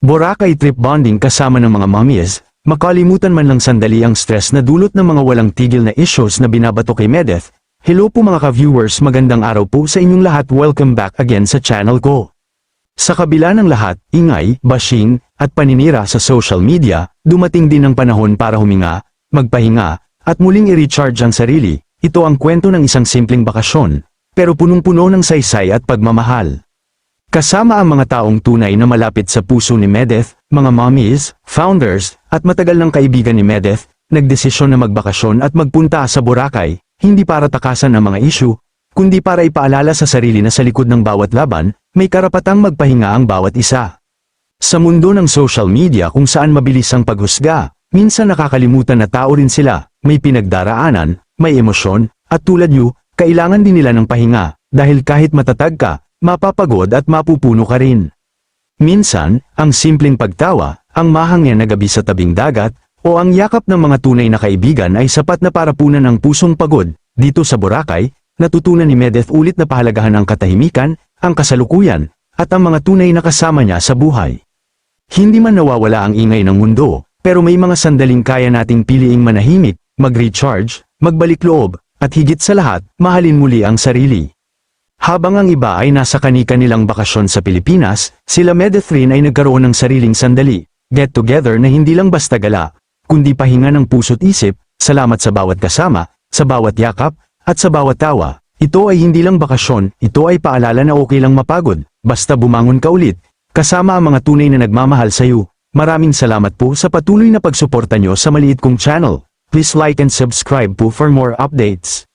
Boracay trip bonding kasama ng mga mommies, makalimutan man lang sandali ang stress na dulot ng mga walang tigil na issues na binabato kay Medeth. Hello po mga ka-viewers magandang araw po sa inyong lahat welcome back again sa channel ko. Sa kabila ng lahat, ingay, bashing, at paninira sa social media, dumating din ang panahon para huminga, magpahinga, at muling i-recharge ang sarili. Ito ang kwento ng isang simpleng bakasyon, pero punong-puno ng saysay at pagmamahal. Kasama ang mga taong tunay na malapit sa puso ni Medeth, mga mommies, founders, at matagal ng kaibigan ni Medeth, nagdesisyon na magbakasyon at magpunta sa Boracay, hindi para takasan ang mga issue, kundi para ipaalala sa sarili na sa likod ng bawat laban, may karapatang magpahinga ang bawat isa. Sa mundo ng social media kung saan mabilis ang paghusga, minsan nakakalimutan na tao rin sila, may pinagdaraanan, may emosyon, at tulad nyo, kailangan din nila ng pahinga, dahil kahit matatag ka, mapapagod at mapupuno ka rin. Minsan, ang simpleng pagtawa, ang mahangyan na gabi sa tabing dagat, o ang yakap ng mga tunay na kaibigan ay sapat na para punan ang pusong pagod. Dito sa Boracay, natutunan ni Medeth ulit na pahalagahan ang katahimikan, ang kasalukuyan, at ang mga tunay na kasama niya sa buhay. Hindi man nawawala ang ingay ng mundo, pero may mga sandaling kaya nating piliing manahimik, mag-recharge, magbalik loob, at higit sa lahat, mahalin muli ang sarili. Habang ang iba ay nasa kani-kanilang bakasyon sa Pilipinas, sila Medeth ay nagkaroon ng sariling sandali, get together na hindi lang basta gala, kundi pahinga ng puso't isip, salamat sa bawat kasama, sa bawat yakap, at sa bawat tawa. Ito ay hindi lang bakasyon, ito ay paalala na okay lang mapagod, basta bumangon ka ulit, kasama ang mga tunay na nagmamahal sa iyo. Maraming salamat po sa patuloy na pagsuporta nyo sa maliit kong channel. Please like and subscribe po for more updates.